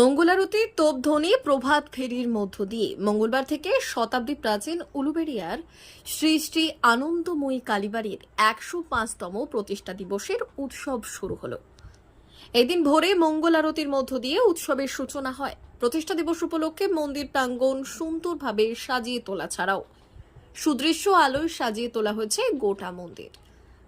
মঙ্গলারতি তোপধ্বনি প্রভাত ফেরির মধ্য দিয়ে। মঙ্গলবার থেকে শতাব্দী প্রাচীন উলুবেড়িয়ার শ্রী শ্রী আনন্দময়ী কালীবাড়ির একশো পাঁচতম প্রতিষ্ঠা দিবসের উৎসব শুরু হলো। এদিন ভোরে মঙ্গল আরতির মধ্য দিয়ে উৎসবের সূচনা হয়। প্রতিষ্ঠা দিবস উপলক্ষে মন্দির প্রাঙ্গণ সুন্দরভাবে সাজিয়ে তোলা ছাড়াও সুদৃশ্য আলোয় সাজিয়ে তোলা হয়েছে গোটা মন্দির।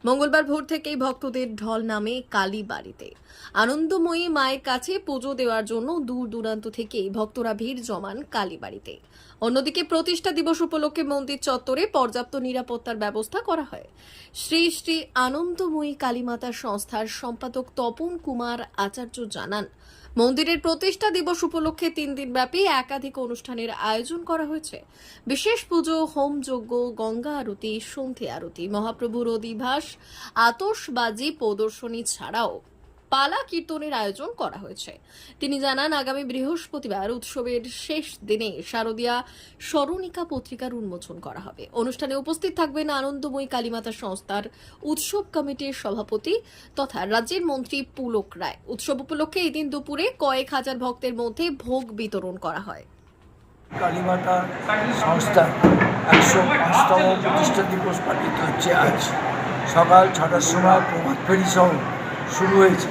মঙ্গলবার ভোর থেকেই ভক্তদের ঢল নামে কালী বাড়িতে আনন্দময়ী মায়ের কাছে পুজো দেওয়ার জন্য দূর দূরান্ত থেকে ভক্তরা ভিড় জমান কালী বাড়িতে অন্যদিকে প্রতিষ্ঠা দিবস উপলক্ষে মন্দির চত্বরে পর্যাপ্ত নিরাপত্তার ব্যবস্থা করা হয়। শ্রী শ্রী আনন্দময়ী কালীমাতা সংস্থার সম্পাদক তপন কুমার আচার্য জানান মন্দিরের প্রতিষ্ঠা দিবস উপলক্ষে তিন দিন ব্যাপী একাধিক অনুষ্ঠানের আয়োজন করা হয়েছে। বিশেষ পুজো, হোম যজ্ঞ, গঙ্গা আরতি, সন্ধে আরতি, মহাপ্রভুর অধিভাস আতশবাজি প্রদর্শনী ছাড়াও। পালা কীর্তনের আয়োজন করা হয়েছে। তিনি জানান, আগামী বৃহস্পতিবার উৎসবের শেষ দিনে শারদীয়া স্মরণিকা পত্রিকার উন্মোচন করা হবে। অনুষ্ঠানে উপস্থিত থাকবেন আনন্দময়ী কালীমাতা সংস্থার উৎসব কমিটির সভাপতি তথা রাজ্যের মন্ত্রী পুলক রায়। উৎসব উপলক্ষে এদিন দুপুরে কয়েক হাজার ভক্তের মধ্যে ভোগ বিতরণ করা হয়। কালীমাতা সংস্থা একশো পাঁচতম প্রতিষ্ঠা দিবস পালিত হচ্ছে আজ। সকাল ছটার সময় প্রভাত ফেরি সহ শুরু হয়েছে।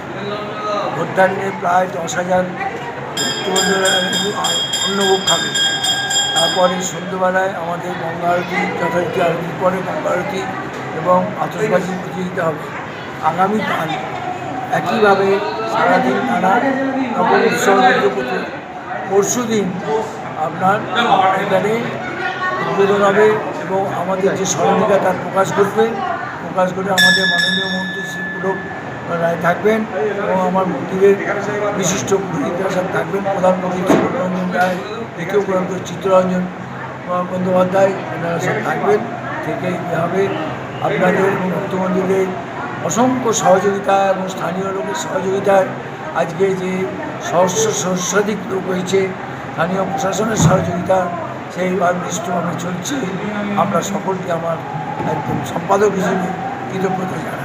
ভোটান্নে প্রায় দশ হাজার অন্নভোগ খাবে। তারপরে সন্ধ্যেবেলায় আমাদের গঙ্গা আরতি যথারীতি আরতির পরে গঙ্গা আরতি এবং আতসবাজি প্রতিযোগিতা হবে আগামীকাল একইভাবে সারাদিন নানা রকম উৎসব পরশু দিন আপনার এখানে উদ্বোধন হবে এবং আমাদের যে স্মরণিকা তার প্রকাশ করবে প্রকাশ করে আমাদের মাননীয় মন্ত্রী শ্রী রায় থাকবেন এবং আমার মন্দিরের বিশিষ্ট পুরোহিতরা সব থাকবেন। প্রধানমন্ত্রী চিত্তরঞ্জন রায়, দ্বিতীয় প্রধানমন্ত্রী চিত্তরঞ্জন বন্দ্যোপাধ্যায়, এনারা সব থাকবেন। থেকে কী হবে? আপনাদের মুখ্যমন্ত্রীদের অসংখ্য সহযোগিতা এবং স্থানীয় লোকের সহযোগিতায় আজকে যে সহস্র সহস্রাধিক লোক হয়েছে, স্থানীয় প্রশাসনের সহযোগিতা, সেই নিষ্ঠভাবে চলছে। আমরা সকলকে আমার একদম সম্পাদক হিসেবে কৃতজ্ঞতা জানাই।